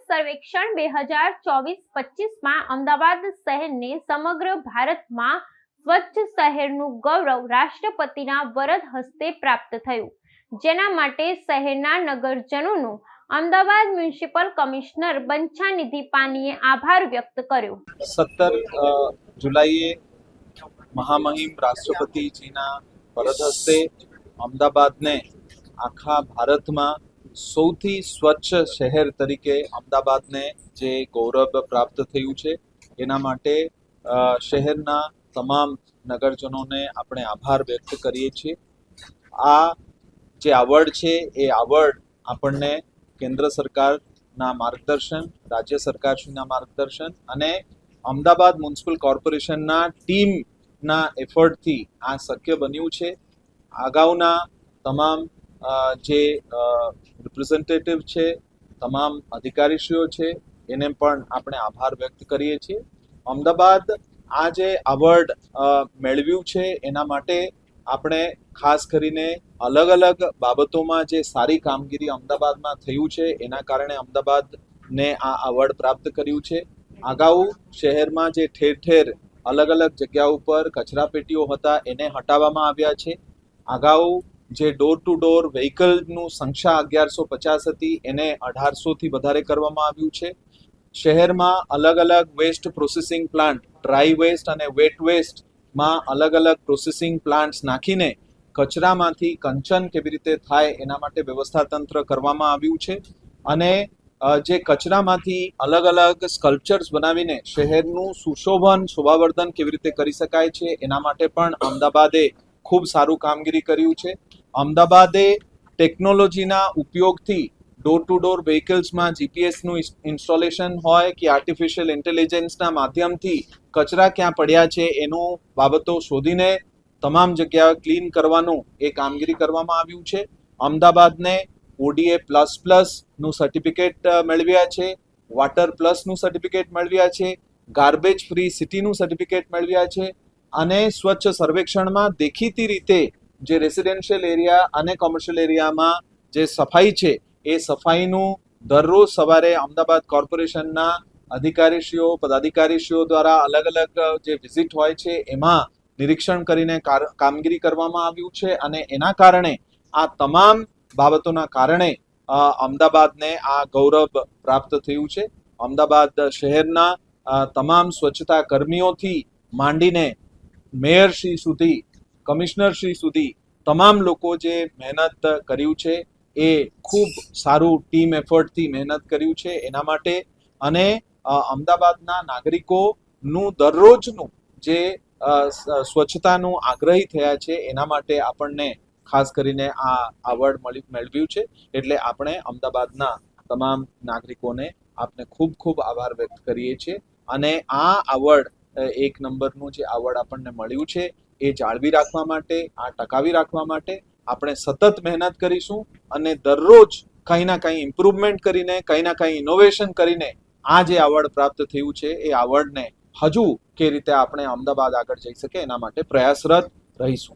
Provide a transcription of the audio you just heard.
સર્વેક્ષણ બે હજાર ચોવીસ પચીસમાં અમદાવાદ શહેરને સમગ્ર ભારતમાં સ્વચ્છ શહેરનું ગૌરવ રાષ્ટ્રપતિના વરદ હસ્તે પ્રાપ્ત થયું. જેના માટે શહેરના નગરજનોનું અમદાવાદ મ્યુનિસિપલ કમિશનર બંછાનિધિ પાનીએ આભાર વ્યક્ત કર્યો. સત્તર જુલાઈએ મહામહિમ રાષ્ટ્રપતિજીના વરદ હસ્તે અમદાવાદને આખા ભારતમાં સૌથી સ્વચ્છ શહેર તરીકે અમદાવાદને જે ગૌરવ પ્રાપ્ત થયું છે, એના માટે શહેરના તમામ નગરજનોને આપણે આભાર વ્યક્ત કરીએ છીએ. આ જે આવડ છે, એ આવડ આપણને કેન્દ્ર સરકારના માર્ગદર્શન, રાજ્ય સરકારશ્રીના માર્ગદર્શન અને અમદાવાદ મ્યુનિસિપલ કોર્પોરેશનના ટીમના એફર્ટથી આ શક્ય બન્યું છે. અગાઉના તમામ જે રિપ્રેઝેન્ટેટિવ છે, તમામ અધિકારીશ્રીઓ છે, એને પણ આપણે આભાર વ્યક્ત કરીએ છીએ. અમદાવાદ આ જે અવોર્ડ મેળવ્યું છે, એના માટે આપણે ખાસ કરીને અલગ અલગ બાબતોમાં જે સારી કામગીરી અમદાવાદમાં થયું છે, એના કારણે અમદાવાદને આ અવોર્ડ પ્રાપ્ત કર્યું છે. અગાઉ શહેરમાં જે ઠેર ઠેર અલગ અલગ જગ્યા ઉપર કચરા પેટીઓ હતા, એને હટાવવામાં આવ્યા છે. અગાઉ જે ડોર ટુ ડોર વ્હીકલનું સંખ્યા અગિયારસો પચાસ હતી, એને અઢારસોથી વધારે કરવામાં આવ્યું છે. શહેરમાં અલગ અલગ waste processing plant dry waste અને વેટ વેસ્ટમાં અલગ અલગ પ્રોસેસિંગ પ્લાન્ટ્સ નાખીને કચરામાંથી કંચન કેવી રીતે થાય એના માટે વ્યવસ્થા તંત્ર કરવામાં આવ્યું છે. અને જે કચરામાંથી અલગ અલગ સ્કલ્પચર્સ બનાવીને શહેરનું સુશોભન, શોભાવર્ધન કેવી રીતે કરી શકાય છે એના માટે પણ અમદાવાદે ખૂબ સારું કામગીરી કર્યું છે. અમદાવાદે ટેકનોલોજીના ઉપયોગથી ડોર ટુ ડોર વ્હીકલ્સમાં જીપીએસનું ઇન્સ્ટોલેશન હોય કે આર્ટિફિશિયલ ઇન્ટેલિજન્સના માધ્યમથી કચરા ક્યાં પડ્યા છે એનું બાબતો શોધીને તમામ જગ્યાએ ક્લીન કરવાનું એ કામગીરી કરવામાં આવ્યું છે. અમદાવાદને ઓડીએ પ્લસ પ્લસનું સર્ટિફિકેટ મેળવ્યા છે. વોટર પ્લસનું સર્ટિફિકેટ મેળવ્યા છે. ગાર્બેજ ફ્રી સિટીનું સર્ટિફિકેટ મેળવ્યા છે. અને સ્વચ્છ સર્વેક્ષણમાં દેખીતી રીતે જે રેસિડેન્શિયલ એરિયા અને કોમર્શિયલ એરિયામાં જે સફાઈ છે, એ સફાઈનું દરરોજ સવારે અમદાવાદ કોર્પોરેશનના અધિકારીશ્રીઓ, પદાધિકારીશ્રીઓ દ્વારા અલગ અલગ જે વિઝિટ હોય છે, એમાં નિરીક્ષણ કરીને કાર- કામગીરી કરવામાં આવ્યું છે અને એના કારણે આ તમામ બાબતોના કારણે અમદાવાદને આ ગૌરવ પ્રાપ્ત થયું છે. અમદાવાદ શહેરના તમામ સ્વચ્છતા કર્મીઓથી માંડીને મેયરશ્રી સુધી કમિશનરશ્રી સુધી તમામ લોકો જે મહેનત કર્યું છે, એ ખૂબ સારું ટીમ એફર્ટથી મહેનત કર્યું છે. એના માટે અને અમદાવાદના નાગરિકોનું દરરોજનું જે સ્વચ્છતાનું આગ્રહી થયા છે, એના માટે આપણને ખાસ કરીને આ આવડ મળી, મેળવ્યું છે. એટલે આપણે અમદાવાદના તમામ નાગરિકોને આપને ખૂબ ખૂબ આભાર વ્યક્ત કરીએ છીએ. અને આ આવડ એક નંબરનું જે આવડ આપણને મળ્યું છે એ જાળવી રાખવા માટે, આ ટકાવી રાખવા માટે આપણે સતત મહેનત કરીશું અને દરરોજ કંઈ ના કંઈ ઇમ્પ્રુવમેન્ટ કરીને, કંઈ ના કંઈ ઇનોવેશન કરીને આ જે આવડ પ્રાપ્ત થયું છે, એ આવડને હજુ કે રીતે આપણે અમદાવાદ આગળ જઈ શકે એના માટે પ્રયાસરત રહીશું.